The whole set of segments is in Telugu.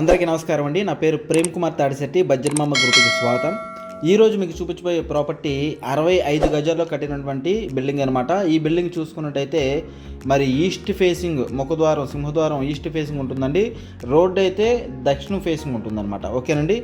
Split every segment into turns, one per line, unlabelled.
అందరికీ నమస్కారం అండి. నా పేరు ప్రేమ్ కుమార్ తాడిశెట్టి బజ్జర్మమ్మ గ్రూప్కి స్వాగతం. ఈరోజు మీకు చూపించబోయే ప్రాపర్టీ అరవై ఐదు గజాల్లో కట్టినటువంటి బిల్డింగ్ అనమాట ఈ బిల్డింగ్ చూసుకున్నట్టయితే మరి ఈస్ట్ ఫేసింగ్ ముఖద్వారం సింహద్వారం ఈస్ట్ ఫేసింగ్ ఉంటుందండి. రోడ్ అయితే దక్షిణ ఫేసింగ్ ఉంటుందన్నమాట. ఓకేనండి?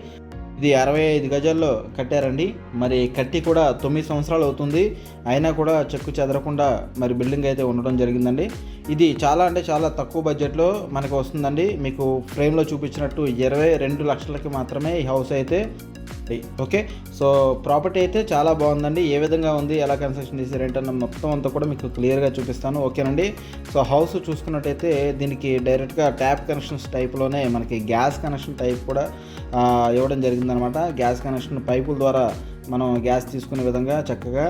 ఇది అరవై ఐదు గజాల్లో కట్టారండి. మరి కట్టి కూడా తొమ్మిది సంవత్సరాలు అవుతుంది. అయినా కూడా చెక్కు చెదరకుండా మరి బిల్డింగ్ అయితే ఉండడం జరిగిందండి. ఇది చాలా అంటే చాలా తక్కువ బడ్జెట్లో మనకు వస్తుందండి. మీకు ఫ్రేమ్లో చూపించినట్టు ఇరవై రెండు లక్షలకి మాత్రమే ఈ హౌస్ అయితే ఓకే? సో ప్రాపర్టీ అయితే చాలా బాగుందండి. ఏ విధంగా ఉంది ఎలా కన్స్ట్రక్షన్ చేశారు అన్న మొత్తం అంతా కూడా మీకు క్లియర్గా చూపిస్తాను. ఓకేనండి? సో హౌస్ చూసుకున్నట్టయితే దీనికి డైరెక్ట్గా ట్యాప్ కనెక్షన్స్ టైప్లోనే మనకి గ్యాస్ కనెక్షన్ టైప్ కూడా ఇవ్వడం జరిగిందనమాట. గ్యాస్ కనెక్షన్ పైపుల ద్వారా మనం గ్యాస్ తీసుకునే విధంగా చక్కగా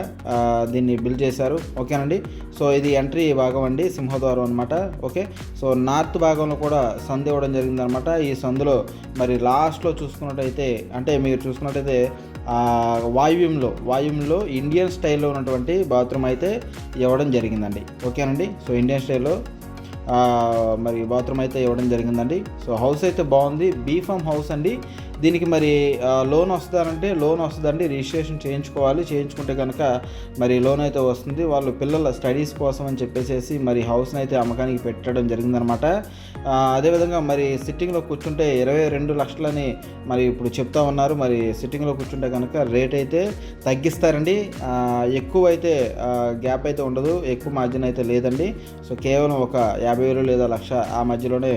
దీన్ని బిల్ చేశారు. ఓకేనండి? సో ఇది ఎంట్రీ భాగం అండి సింహద్వారం అనమాట ఓకే? సో నార్త్ భాగంలో కూడా సంధి ఇవ్వడం జరిగిందనమాట ఈ సందులో మరి లాస్ట్లో చూసుకున్నట్టయితే అంటే మీరు చూసుకున్నట్టయితే ఆ, వాయువ్యంలో వాయువ్యంలో ఇండియన్ స్టైల్లో ఉన్నటువంటి బాత్రూమ్ అయితే ఇవ్వడం జరిగిందండి. ఓకేనండి? సో ఇండియన్ స్టైల్లో మరి బాత్రూమ్ అయితే ఇవ్వడం జరిగిందండి. సో హౌస్ అయితే బాగుంది. బీఫామ్ హౌస్ అండి. దీనికి మరి లోన్ వస్తుందంటే లోన్ వస్తుందండి రిజిస్ట్రేషన్ చేయించుకోవాలి. చేయించుకుంటే కనుక మరి లోన్ అయితే వస్తుంది. వాళ్ళు పిల్లల స్టడీస్ కోసం అని చెప్పేసి మరి హౌస్ని అయితే అమ్మకానికి పెట్టడం జరిగిందనమాట. అదేవిధంగా మరి సిట్టింగ్లో కూర్చుంటే ఇరవై రెండు లక్షలని మరి ఇప్పుడు చెప్తా ఉన్నారు. మరి సిట్టింగ్లో కూర్చుంటే కనుక రేట్ అయితే తగ్గిస్తారండి. ఎక్కువ అయితే గ్యాప్ అయితే ఉండదు. ఎక్కువ మార్జిన్ అయితే లేదండి. సో కేవలం ఒక యాభై వేలు లేదా లక్ష ఆ మధ్యలోనే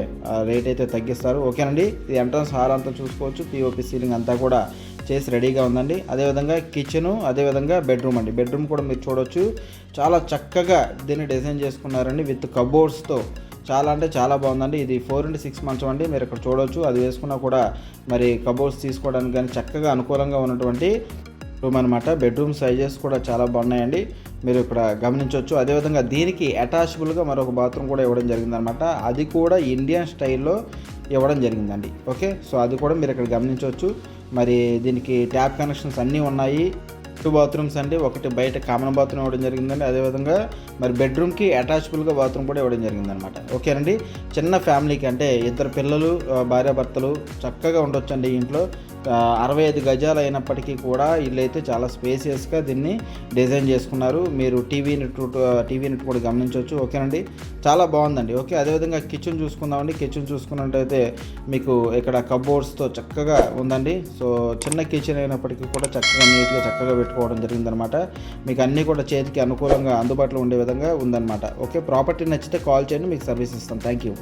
రేట్ అయితే తగ్గిస్తారు. ఓకేనండి? ఇది ఎంట్రన్స్ హాల్ అంతా చూసుకోవచ్చు. పిఓపి సీలింగ్ అంతా కూడా చేసి రెడీగా ఉందండి. అదేవిధంగా కిచెను అదేవిధంగా బెడ్రూమ్ అండి. బెడ్రూమ్ కూడా మీరు చూడొచ్చు. చాలా చక్కగా దీన్ని డిజైన్ చేసుకున్నారండి విత్ కబోర్డ్స్తో చాలా అంటే చాలా బాగుందండి. ఇది ఫోర్ ఇంటూ సిక్స్ మంచం అండి. మీరు ఇక్కడ చూడవచ్చు అది వేసుకున్నా కూడా మరి కబోర్డ్స్ తీసుకోవడానికి కానీ చక్కగా అనుకూలంగా ఉన్నటువంటి రూమ్ అనమాట బెడ్రూమ్ సైజెస్ కూడా చాలా బాగున్నాయండి. మీరు ఇక్కడ గమనించవచ్చు అదేవిధంగా దీనికి అటాచబుల్గా మరొక బాత్రూమ్ కూడా ఇవ్వడం జరిగిందనమాట అది కూడా ఇండియన్ స్టైల్లో ఇవ్వడం జరిగిందండి. ఓకే? సో అది కూడా మీరు ఇక్కడ గమనించవచ్చు. మరి దీనికి ట్యాప్ కనెక్షన్స్ అన్నీ ఉన్నాయి. టూ బాత్రూమ్స్ అండి. ఒకటి బయట కామన్ బాత్రూమ్ ఇవ్వడం జరిగిందండి. అదేవిధంగా మరి బెడ్రూమ్కి అటాచబుల్గా బాత్రూమ్ కూడా ఇవ్వడం జరిగిందనమాట ఓకేనండి చిన్న ఫ్యామిలీకి అంటే ఇద్దరు పిల్లలు భార్యాభర్తలు చక్కగా ఉండొచ్చండి ఇంట్లో. అరవై ఐదు గజాలు అయినప్పటికీ కూడా ఇల్లు అయితే చాలా స్పేసియస్గా దీన్ని డిజైన్ చేసుకున్నారు. మీరు టీవీ నెట్ టీవీ నెట్ కూడా గమనించవచ్చు. ఓకేనండి? చాలా బాగుందండి. ఓకే అదేవిధంగా కిచెన్ చూసుకుందామండి. కిచెన్ చూసుకున్నట్టయితే మీకు ఇక్కడ కబోర్డ్స్తో చక్కగా ఉందండి. సో చిన్న కిచెన్ అయినప్పటికీ కూడా చక్కగా నీట్గా చక్కగా పెట్టుకోవడం జరిగిందనమాట. మీకు అన్నీ కూడా చేతికి అనుకూలంగా అందుబాటులో ఉండే విధంగా ఉందన్నమాట ఓకే ప్రాపర్టీ నచ్చితే కాల్ చేయండి. మీకు సర్వీస్ ఇస్తాం. Thank you.